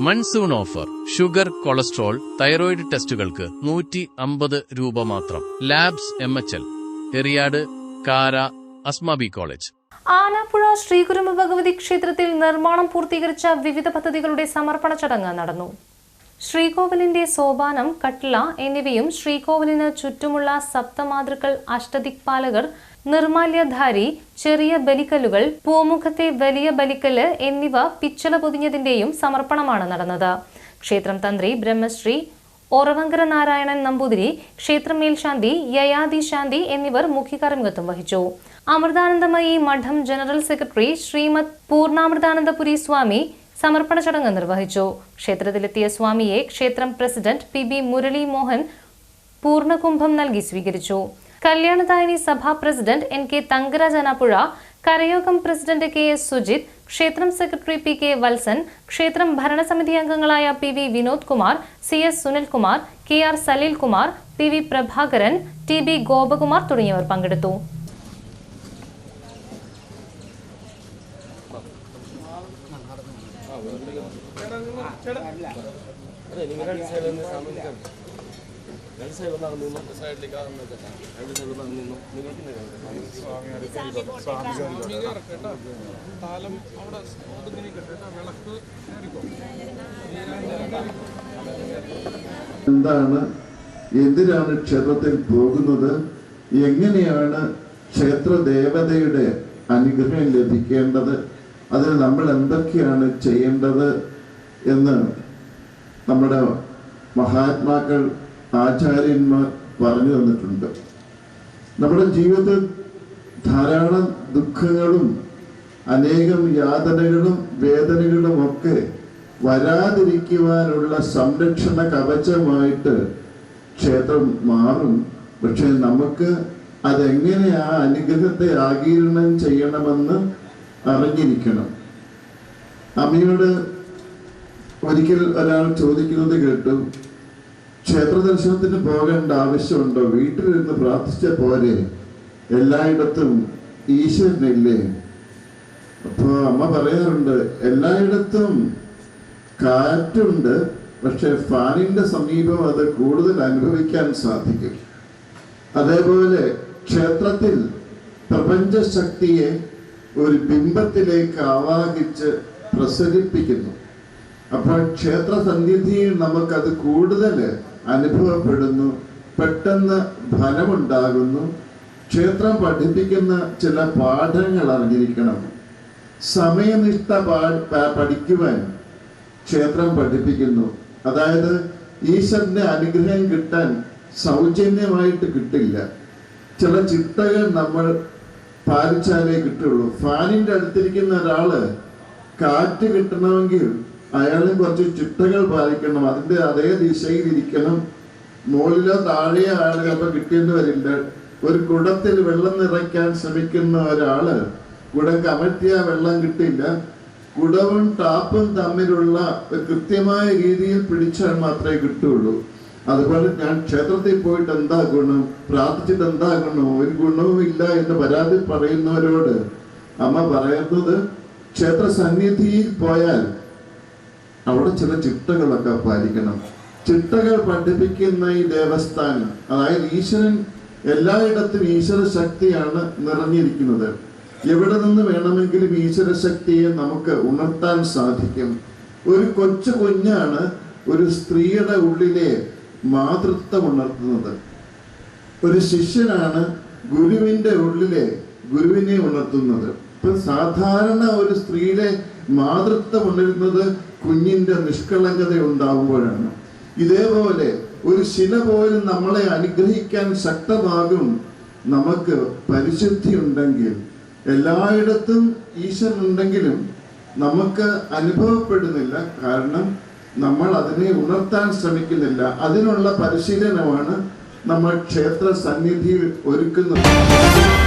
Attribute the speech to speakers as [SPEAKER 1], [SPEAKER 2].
[SPEAKER 1] Monsoon offer. Sugar cholesterol thyroid ടെസ്റ്റുകൾക്ക് നൂറ്റി അമ്പത് രൂപ മാത്രം. Labs M H L. Eriyad Kara Asmabi college.
[SPEAKER 2] Anappuzha Sreekuruma Bhagavathi ക്ഷേത്രത്തിൽ നിർമ്മാണം പൂർത്തീകരിച്ച വിവിധ പദ്ധതികളുടെ സമർപ്പണ ചടങ്ങ് നടന്നു. ശ്രീകോവിലിന്റെ സോപാനം കട്ട്ല എന്നിവയും ശ്രീകോവിലിന് ചുറ്റുമുള്ള സപ്തമാതൃക്കൾ അഷ്ടദിക്പാലകർ നിർമാല്യധാരി ചെറിയ ബലിക്കല്ലുകൾ പൂമുഖത്തെ വലിയ ബലിക്കല്ല് എന്നിവ പിച്ചള പൊതിഞ്ഞതിന്റെയും സമർപ്പണമാണ് നടന്നത്. ക്ഷേത്രം തന്ത്രി ബ്രഹ്മശ്രീ ഓറവങ്കര നാരായണൻ നമ്പൂതിരി ക്ഷേത്രം മേൽശാന്തി യയാദി ശാന്തി എന്നിവർ മുഖ്യകാർമ്മികത്വം വഹിച്ചു. അമൃതാനന്ദമയി മഠം ജനറൽ സെക്രട്ടറി ശ്രീമത് പൂർണാമൃതാനന്ദപുരി സ്വാമി സമർപ്പണ ചടങ്ങ് നിർവഹിച്ചു. ക്ഷേത്രത്തിലെത്തിയ സ്വാമിയെ ക്ഷേത്രം president P B Murali Mohan പൂർണകുംഭം നൽകി സ്വീകരിച്ചു. Kalyanadayani Sabha president N K Thankaraj Anappuzha Karayogam president K S Sujith ക്ഷേത്രം സെക്രട്ടറി പി കെ വത്സൻ ക്ഷേത്രം ഭരണസമിതി അംഗങ്ങളായ P V Vinod Kumar C S Sunilkumar K R Saleel Kumar P V Prabhakaran T B Gopakumar തുടങ്ങിയവർ പങ്കെടുത്തു.
[SPEAKER 3] എന്താണ്? എന്തിനാണ് ക്ഷേത്രത്തിൽ പോകുന്നത്? എങ്ങനെയാണ് ക്ഷേത്ര ദേവതയുടെ അനുഗ്രഹം ലഭിക്കേണ്ടത്? അതിന് നമ്മൾ എന്തൊക്കെയാണ് ചെയ്യേണ്ടത് എന്ന് നമ്മുടെ മഹാത്മാക്കൾ ആചാര്യന്മാർ പറഞ്ഞു തന്നിട്ടുണ്ട്. നമ്മുടെ ജീവിതത്തിൽ ധാരാളം ദുഃഖങ്ങളും അനേകം യാതനകളും വേദനകളും ഒക്കെ വരാതിരിക്കുവാനുള്ള സംരക്ഷണ കവചമായിട്ട് ക്ഷേത്രം മാറും. പക്ഷെ നമുക്ക് അതെങ്ങനെ ആ അനുഗ്രഹത്തെ ആകീരണം ചെയ്യണമെന്ന് അറിഞ്ഞിരിക്കണം. അമ്മയോട് ഒരിക്കൽ ഒരാൾ ചോദിക്കുന്നത് കേട്ടു ക്ഷേത്ര ദർശനത്തിന് പോകേണ്ട ആവശ്യമുണ്ടോ? വീട്ടിലിരുന്ന് പ്രാർത്ഥിച്ച പോരെ എല്ലായിടത്തും ഈശ്വരനില്ലേ? അപ്പോൾ അമ്മ പറയാറുണ്ട് എല്ലായിടത്തും കാറ്റുണ്ട് പക്ഷെ ഫാനിന്റെ സമീപം അത് കൂടുതൽ അനുഭവിക്കാൻ സാധിക്കും. അതേപോലെ ക്ഷേത്രത്തിൽ പ്രപഞ്ച ശക്തിയെ ഒരു ബിംബത്തിലേക്ക് ആവാഹിച്ച് പ്രസരിപ്പിക്കുന്നു. അപ്പോൾ ക്ഷേത്ര സന്നിധിയിൽ നമുക്കത് കൂടുതൽ അനുഭവപ്പെടുന്നു. പെട്ടെന്ന് ഫലമുണ്ടാകുന്നു. ക്ഷേത്രം പഠിപ്പിക്കുന്ന ചില പാഠങ്ങൾ അറിഞ്ഞിരിക്കണം. സമയനിഷ്ഠ പഠിക്കുവാൻ ക്ഷേത്രം പഠിപ്പിക്കുന്നു. അതായത് ഈശ്വരന്റെ അനുഗ്രഹം കിട്ടാൻ സൗജന്യമായിട്ട് കിട്ടില്ല. ചില ചിട്ടകൾ നമ്മൾ പാലിച്ചാലേ കിട്ടുള്ളൂ. ഫാനിന്റെ അടുത്തിരിക്കുന്ന ഒരാൾ കാറ്റ് കിട്ടണമെങ്കിൽ അയാളും കുറച്ച് ചിട്ടകൾ പാലിക്കണം. അതിന്റെ അതേ ദിശയിൽ ഇരിക്കണം മുകളിലോ താഴെയോ അയാൾ ചിലപ്പോൾ കിട്ടിയെന്ന് വരില്ല. ഒരു കുടത്തിൽ വെള്ളം നിറയ്ക്കാൻ ശ്രമിക്കുന്ന ഒരാൾ കുടം കമഴ്ത്തിയ വെള്ളം കിട്ടില്ല. കുടവും ടാപ്പും തമ്മിലുള്ള കൃത്യമായ രീതിയിൽ പിടിച്ചാൽ മാത്രമേ കിട്ടുള്ളൂ. അതുപോലെ ഞാൻ ക്ഷേത്രത്തിൽ പോയിട്ട് എന്താ ഗുണം? പ്രാർത്ഥിച്ചിട്ട് എന്താ ഗുണം? ഒരു ഗുണവും ഇല്ല എന്ന് പരാതി പറയുന്നവരോട് അമ്മ പറയുന്നത് ക്ഷേത്ര സന്നിധിയിൽ പോയാൽ അവിടെ ചില ചിട്ടകളൊക്കെ പാലിക്കണം. ചിട്ടകൾ പഠിപ്പിക്കുന്ന ഈ ദേവസ്ഥാനം അതായത് ഈശ്വരൻ എല്ലായിടത്തും ഈശ്വര ശക്തിയാണ് നിറഞ്ഞിരിക്കുന്നത്. എവിടെ നിന്ന് വേണമെങ്കിലും ഈശ്വര ശക്തിയെ നമുക്ക് ഉണർത്താൻ സാധിക്കും. ഒരു കൊച്ചു കുഞ്ഞാണ് ഒരു സ്ത്രീയുടെ ഉള്ളിലെ മാതൃത്വം ഉണർത്തുന്നത് ഒരു ശിഷ്യനാണ് ഗുരുവിന്റെ ഉള്ളിലെ ഗുരുവിനെ ഉണർത്തുന്നത്. ഇപ്പൊ സാധാരണ ഒരു സ്ത്രീയിലെ മാതൃത്വം ഉണരുന്നത് കുഞ്ഞിന്റെ നിഷ്കളങ്കത ഉണ്ടാവുമ്പോഴാണ് ഇതേപോലെ ഒരു ശില പോലും നമ്മളെ അനുഗ്രഹിക്കാൻ ശക്തമാകും നമുക്ക് പരിശുദ്ധി ഉണ്ടെങ്കിൽ എല്ലായിടത്തും ഈശ്വരൻ ഉണ്ടെങ്കിലും നമുക്ക് അനുഭവപ്പെടുന്നില്ല. കാരണം നമ്മൾ അതിനെ ഉണർത്താൻ ശ്രമിക്കുന്നില്ല. അതിനുള്ള പരിശീലനമാണ് നമ്മൾ ക്ഷേത്ര സന്നിധിയിൽ ഒരുക്കുന്നത്.